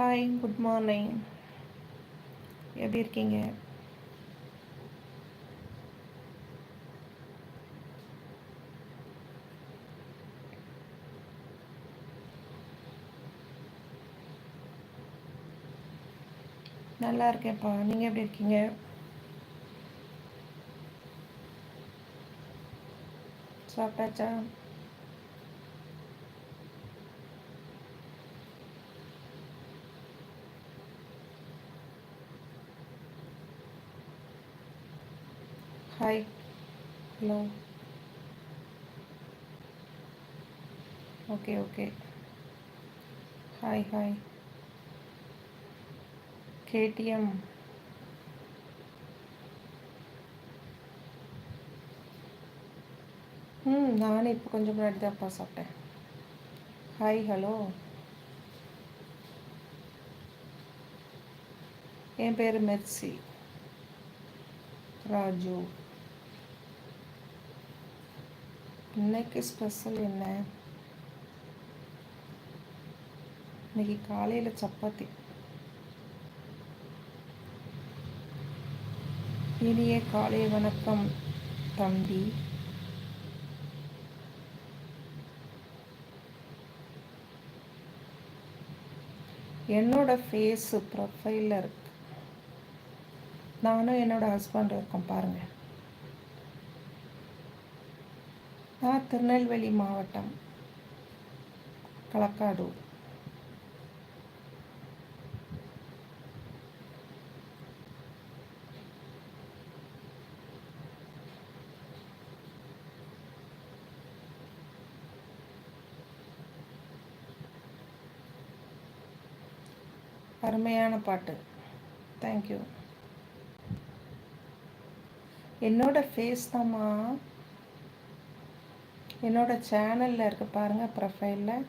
Hi good morning எப்படி இருக்கீங்க? நல்லா இருக்கேன்ப்பா. நீங்கள் எப்படி இருக்கீங்க? சாப்பிட்டாச்சா? Hi hello okay okay hi hi KTM ம் நானும் இப்போ கொஞ்சம் முன்னாடி தான்ப்பா சாப்பிட்டேன். ஹாய் ஹலோ என் பேர் மெர்சி ராஜு. இன்னைக்கு ஸ்பெஷல் என்ன? இன்னைக்கு காலையில் சப்பாத்தி. இனிய காலை வணக்கம் தம்பி. என்னோட ஃபேஸு ப்ரொஃபைலில் இருக்கு. நானும் என்னோட ஹஸ்பண்ட் இருக்கோம் பாருங்கள் நான் திருநெல்வேலி மாவட்டம் களக்காடு. அருமையான பாட்டு. தேங்க்யூ என்னோட ஃபேஸ் தாம்மா. என்னோடய சேனலில் இருக்க பாருங்கள் ப்ரொஃபைலில்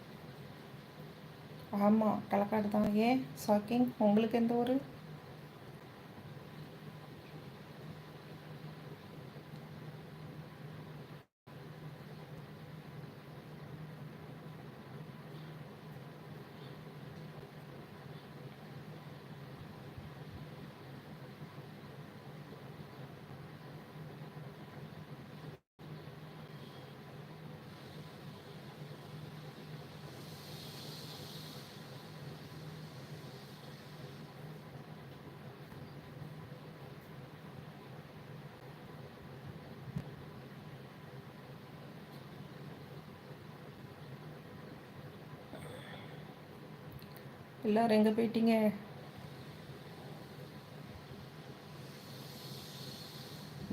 ஆமாம் களக்காடு தான். ஏன்? ஷாக்கிங் உங்களுக்கு எந்த ஊர்? எல்லோரும் எங்கே போயிட்டீங்க?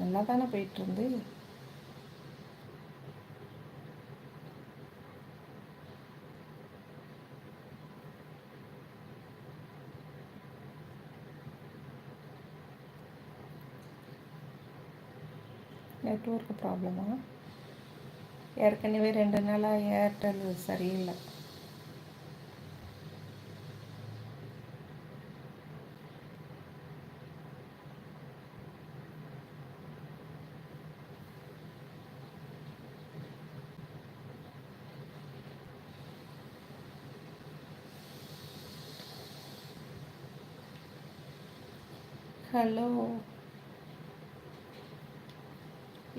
நல்லா தானே போயிட்டுருந்து நெட்ஒர்க் ப்ராப்ளமா ஏற்கனவே ரெண்டு நாளாக ஏர்டெல் சரியில்லை. ஹலோ.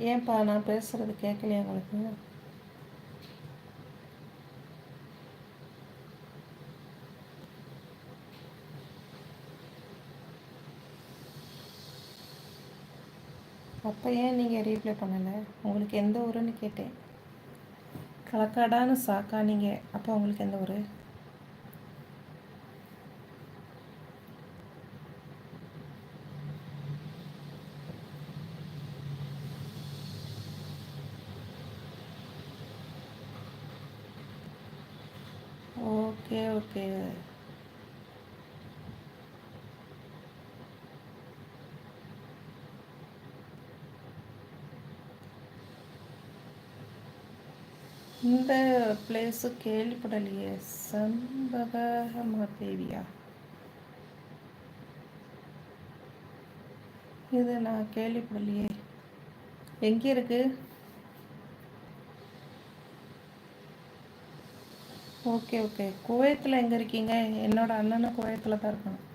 ஏன்பா நான் பேசுகிறது கேட்கலையா உங்களுக்கு? அப்போ ஏன் நீங்கள் ரீப்ளை பண்ணலை? உங்களுக்கு எந்த ஊருன்னு கேட்டேன். கலக்காடான்னு சாக்கா நீங்கள் அப்போ உங்களுக்கு எந்த ஊர்? ஓகே ஓகே இந்த பிளேஸு கேள்விப்படலையே சம்பகமா தேவியா இது நான் கேள்விப்படலையே எங்கே இருக்குது ஓகே ஓகே. குவைத்தில் எங்கே இருக்கீங்க? என்னோட அண்ணனும் குவைத்தில் தான் இருக்கணும்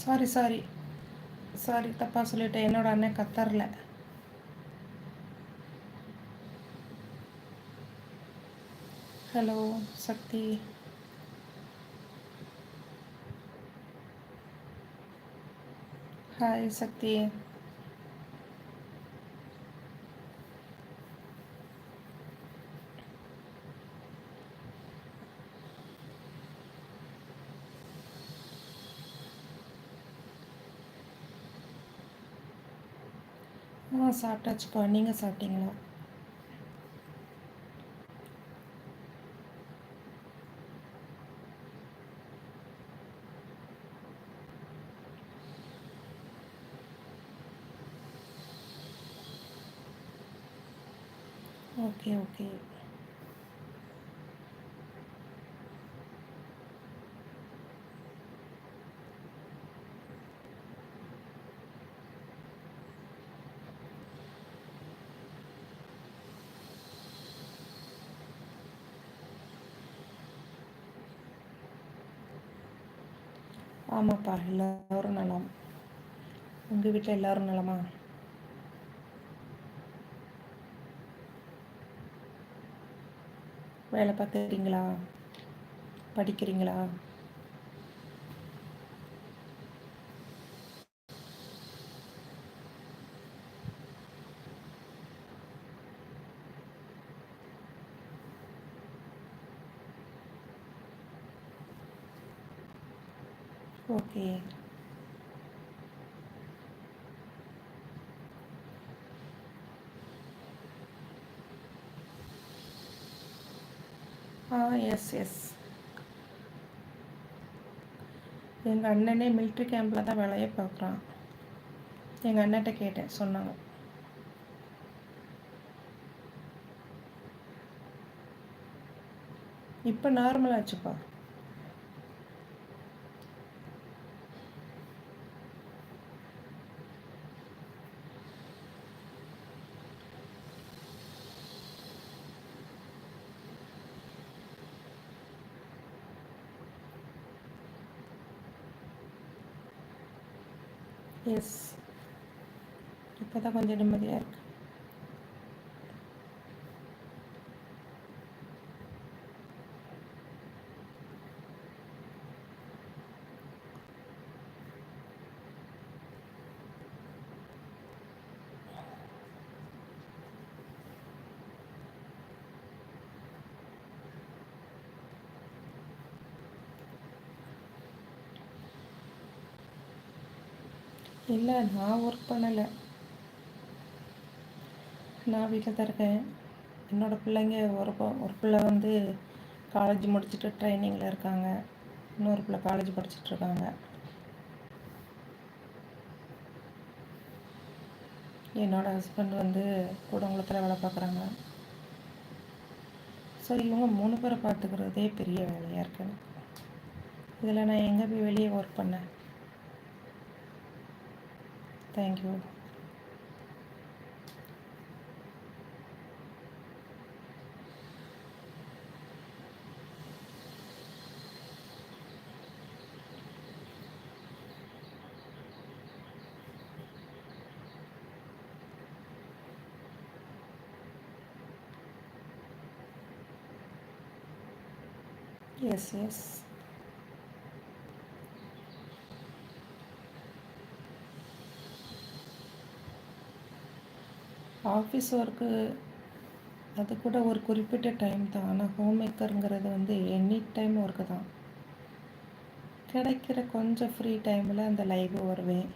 சாரி சாரி சாரி தப்பாக சொல்லிட்டேன். என்னோட அண்ணன் கத்தரில். ஹலோ சக்தி. ஹாய் சக்தி ஆ சாப்பிட்டாச்சுப்பா நீங்கள் சாப்பிட்டீங்களா? ஓகே ஓகே ஆமாப்பா எல்லோரும் நலம். உங்கள் வீட்டில் எல்லோரும் நலமா? வேலை பார்க்குறீங்களா படிக்கிறீங்களா ஓகே ஆ எஸ் எஸ் எங்கள் அண்ணனே மிலிட்ரி கேம்பில் தான் வேலையை பார்க்குறான். எங்கள் அண்ணன்ட்ட கேட்டேன் சொன்னாங்க. இப்போ நார்மல் ஆச்சுப்பா எஸ் தான் கொஞ்சம் நிம்மதியாக இருக்கு. இல்லை நான் ஒர்க் பண்ணலை. நான் வீட்டில் தான் இருக்கேன். என்னோடய பிள்ளைங்க ஒரு ஒரு பிள்ளை வந்து காலேஜ் முடிச்சுட்டு ட்ரைனிங்கில் இருக்காங்க. இன்னொரு பிள்ளை காலேஜ் படிச்சுட்ருக்காங்க என்னோடய ஹஸ்பண்ட் வந்து கூடங்குளத்தில் வேலை பார்க்குறாங்க. ஸோ இவங்க மூணு பேரை பார்த்துக்கிறதே பெரிய வேலையாக இருக்குது இதில் நான் எங்கே போய் வெளியே ஒர்க் பண்ணேன்? Thank you yes Yes, yes. Office work அது கூட ஒரு குறிப்பிட்ட டைம் தான். ஆனால் ஹோம் மேக்கருங்கிறது வந்து எனி டைம் ஒர்க்கு தான். கிடைக்கிற கொஞ்சம் ஃப்ரீ டைமில் அந்த லைவ் வருவேன்.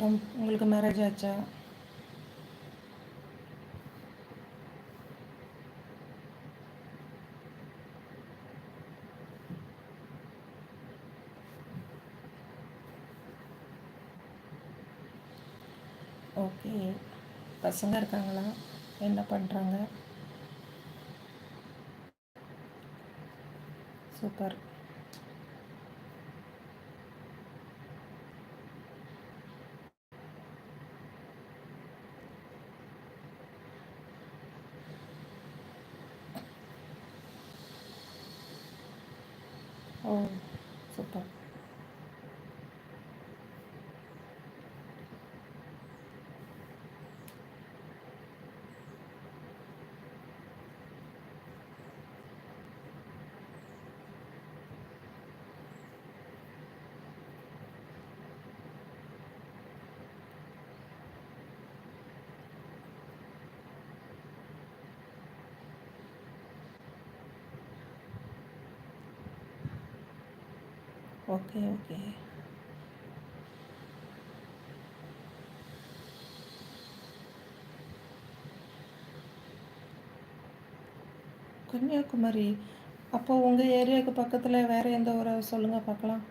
அப்புறம் உங்களுக்கு மேரேஜ் ஆச்சா? ஓகே பசங்க இருக்காங்களா? என்ன பண்ணுறாங்க சூப்பர் 어. Okay okay. கன்னியாகுமரி. அப்போ உங்கள் ஏரியாவுக்கு பக்கத்தில் வேறு எந்த ஊரை சொல்லுங்கள் பார்க்கலாம்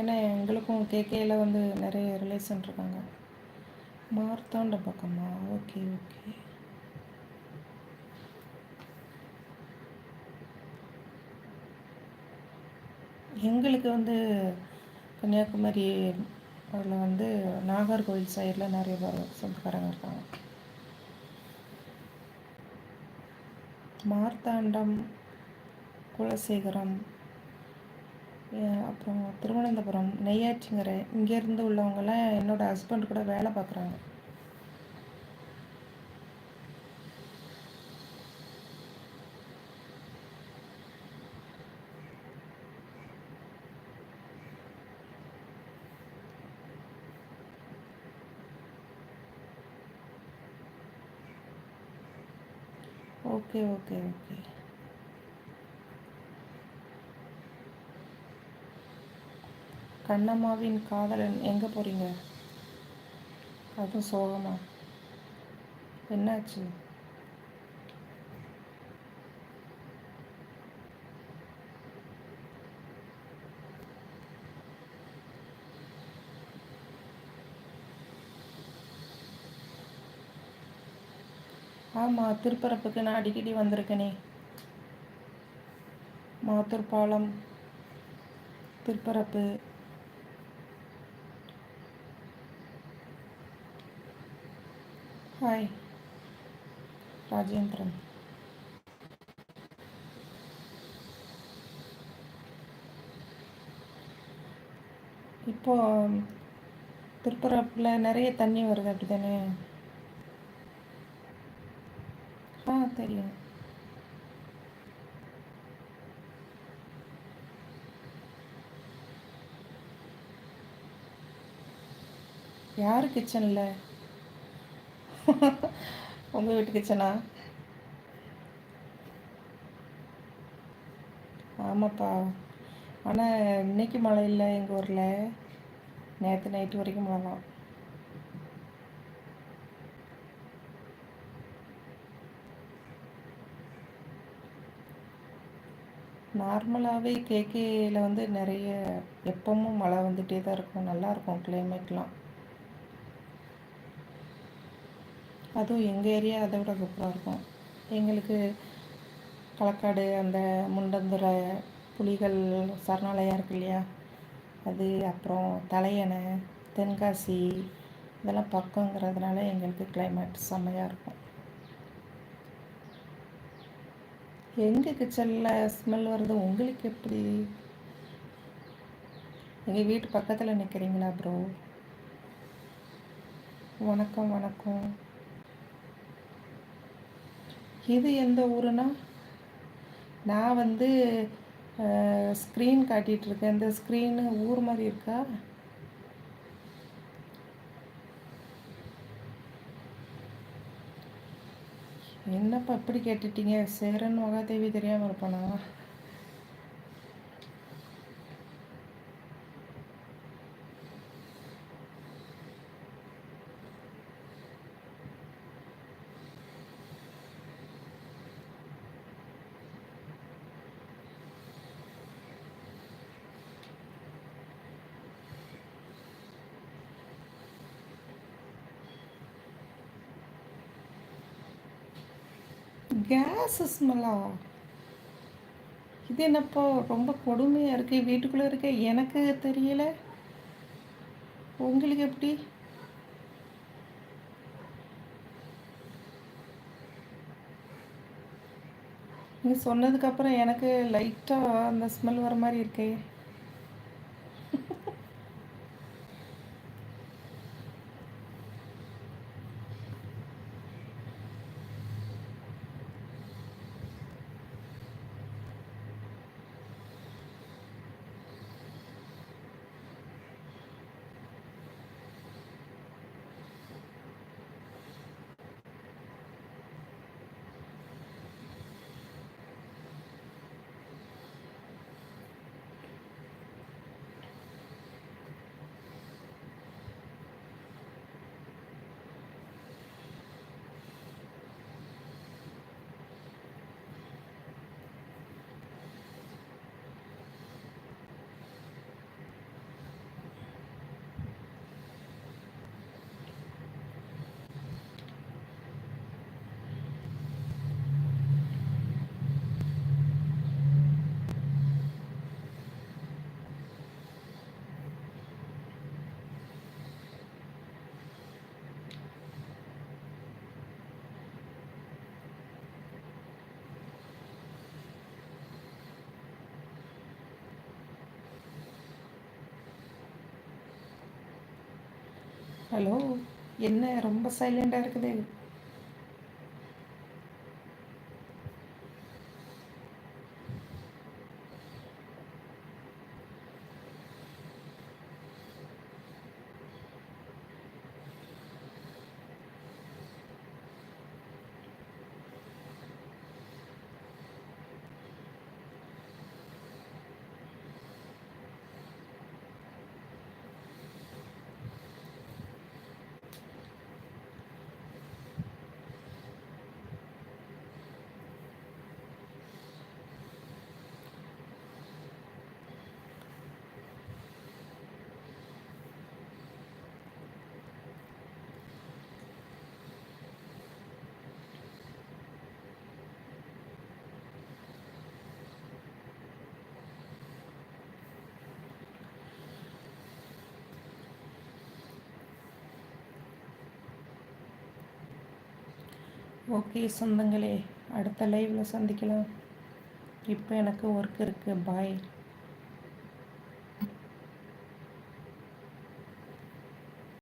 ஏன்னா எங்களுக்கும் கேகேயில் வந்து நிறைய ரிலேஷன் இருக்காங்க. மார்த்தாண்ட பக்கமா? Okay okay. எங்களுக்கு வந்து கன்னியாகுமரி அதில் வந்து நாகர்கோவில் சைடில் நிறைய பேர் சொந்தக்காரங்க இருக்காங்க. மார்த்தாண்டம் குலசேகரம் அப்புறம் திருவனந்தபுரம் நெய்யாற்றிங்கரை இங்கேருந்து உள்ளவங்கெல்லாம் என்னோடய ஹஸ்பண்ட் கூட வேலை பார்க்குறாங்க. Okay okay okay. கண்ணம்மாவின் காதலன் எங்கே போகிறீங்க அதுவும் சோகமா? என்னாச்சு? ஆமாம் திருப்பரப்புக்கு நான் அடிக்கடி வந்திருக்கேனே. மாத்தூர் பாலம் திருப்பரப்பு. ஹாய் ராஜேந்திரன் இப்போ திருப்பரப்பில் நிறைய தண்ணி வருது அப்படி தானே ஆ தெரியும். யார் கிச்சனில் உங்கள் வீட்டு கிச்சனா ஆமாப்பா. ஆனால் இன்னைக்கு மழை இல்லை எங்கள் ஊரில். நேற்று நைட்டு வரைக்கும் மழை தான். நார்மலாகவே கேகேயில் வந்து நிறைய எப்பவும் மழை வந்துகிட்டே தான் இருக்கும். நல்லாயிருக்கும் கிளைமேட்லாம் அதுவும் எங்கள் ஏரியா அதை விட சூப்பராக இருக்கும். எங்களுக்கு களக்காடு அந்த முண்டந்துறை புலிகள் சரணாலயம் இருக்கு இல்லையா? அது அப்புறம் தலையணை தென்காசி இதெல்லாம் பக்கங்கிறதுனால எங்களுக்கு கிளைமேட் செம்மையாக இருக்கும். எங்கள் கிச்சனில் ஸ்மெல் வருது? உங்களுக்கு எப்படி? எங்கள் வீட்டு பக்கத்தில் நிற்கிறீங்களா ப்ரோ வணக்கம் வணக்கம். இது எந்த ஊருனா நான் வந்து ஸ்க்ரீன் காட்டிகிட்ருக்கேன் இந்த ஸ்க்ரீனு ஊர் மாதிரி இருக்கா? என்னப்பா இப்படி கேட்டுட்டீங்க? சேரன் மகாதேவி தெரியாமல் இருப்பானா? கேஸ் ஸ்மெல்லா இது என்னப்போ ரொம்ப கொடுமையாக இருக்குது வீட்டுக்குள்ளே இருக்க எனக்கு தெரியல. உங்களுக்கு எப்படி? நீ சொன்னதுக்கப்புறம் எனக்கு லைட்டாக அந்த ஸ்மெல் வர மாதிரி இருக்கே. ஹலோ என்ன ரொம்ப சைலண்டாக இருக்குது? ஓகே சொந்தங்களே. அடுத்த லைவில் சந்திக்கலாம். இப்போ எனக்கு ஒர்க் இருக்குது பாய்